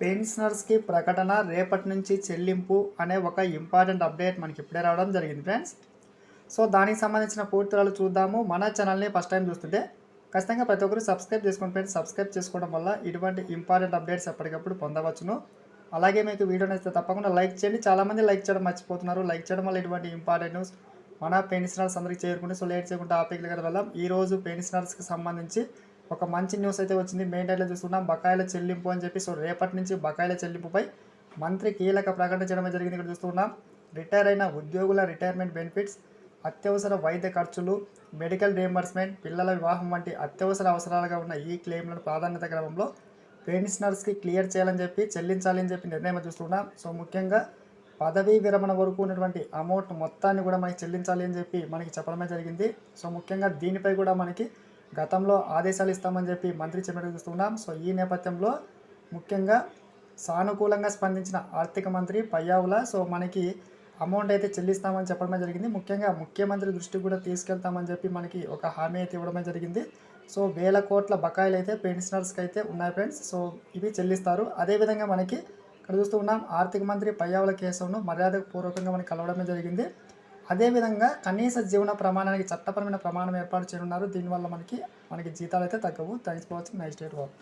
పెన్షనర్స్కి ప్రకటన రేపటి నుంచి చెల్లింపు అనే ఒక ఇంపార్టెంట్ అప్డేట్ మనకి ఇప్పుడే రావడం జరిగింది ఫ్రెండ్స్. సో దానికి సంబంధించిన పూర్తిరాలు చూద్దాము. మన ఛానల్ని ఫస్ట్ టైం చూస్తుంటే ఖచ్చితంగా ప్రతి ఒక్కరు సబ్స్క్రైబ్ చేసుకోండి ఫ్రెండ్స్. సబ్స్క్రైబ్ చేసుకోవడం వల్ల ఇటువంటి ఇంపార్టెంట్ అప్డేట్స్ ఎప్పటికప్పుడు పొందవచ్చును. అలాగే మీకు వీడియో నచ్చితే తప్పకుండా లైక్ చేయండి. చాలామంది లైక్ చేయడం మర్చిపోతున్నారు. లైక్ చేయడం వల్ల ఇటువంటి ఇంపార్టెంట్ న్యూస్ మన పెన్షనర్స్ అందరికీ చేరుకుంటే సో లేట్ చేయకుండా టాపిక్ దగ్గర వెళ్దాం. ఈ రోజు పెన్షనర్స్కి సంబంధించి ఒక మంచి న్యూస్ అయితే వచ్చింది. మెయిన్ టైట్లో చూస్తున్నాం బకాయిల చెల్లింపు అని చెప్పి సో రేపటి నుంచి బకాయిల చెల్లింపుపై మంత్రి కీలక ప్రకటన చేయడం జరిగింది. ఇక్కడ చూస్తున్నాం రిటైర్ అయిన ఉద్యోగుల రిటైర్మెంట్ బెనిఫిట్స్ అత్యవసర వైద్య ఖర్చులు మెడికల్ రియంబర్స్మెంట్ పిల్లల వివాహం వంటి అత్యవసర అవసరాలుగా ఉన్న ఈ క్లెయిమ్లను ప్రాధాన్యత క్రమంలో పెన్షనర్స్కి క్లియర్ చేయాలని చెప్పి చెల్లించాలి అని చెప్పి నిర్ణయం చూస్తున్నాం సో ముఖ్యంగా పదవీ విరమణ వరకు ఉన్నటువంటి అమౌంట్ మొత్తాన్ని కూడా మనకి చెల్లించాలి అని చెప్పి మనకి చెప్పడమే జరిగింది. సో ముఖ్యంగా దీనిపై కూడా మనకి గతంలో ఆదేశాలు ఇస్తామని చెప్పి మంత్రి చెప్పినట్టు చూస్తున్నాం. సో ఈ నేపథ్యంలో ముఖ్యంగా సానుకూలంగా స్పందించిన ఆర్థిక మంత్రి పయ్యావుల సో మనకి అమౌంట్ అయితే చెల్లిస్తామని చెప్పడమే జరిగింది. ముఖ్యంగా ముఖ్యమంత్రి దృష్టికి కూడా తీసుకెళ్తామని చెప్పి మనకి ఒక హామీ అయితే ఇవ్వడమే జరిగింది. సో వేల కోట్ల బకాయిలు అయితే పెన్షనర్స్కి అయితే ఉన్నాయి ఫ్రెండ్స్. సో ఇవి చెల్లిస్తారు. అదేవిధంగా మనకి ఇక్కడ చూస్తూ ఉన్నాం ఆర్థిక మంత్రి పయ్యావుల కేశవ్ను మర్యాదపూర్వకంగా మనకి కలవడమే జరిగింది. అదేవిధంగా కనీస జీవన ప్రమాణానికి చట్టపరమైన ప్రమాణం ఏర్పాటు చేయనున్నారు. దీనివల్ల మనకి మనకి జీతాలు అయితే తగ్గవు. Thanks for watching nice date work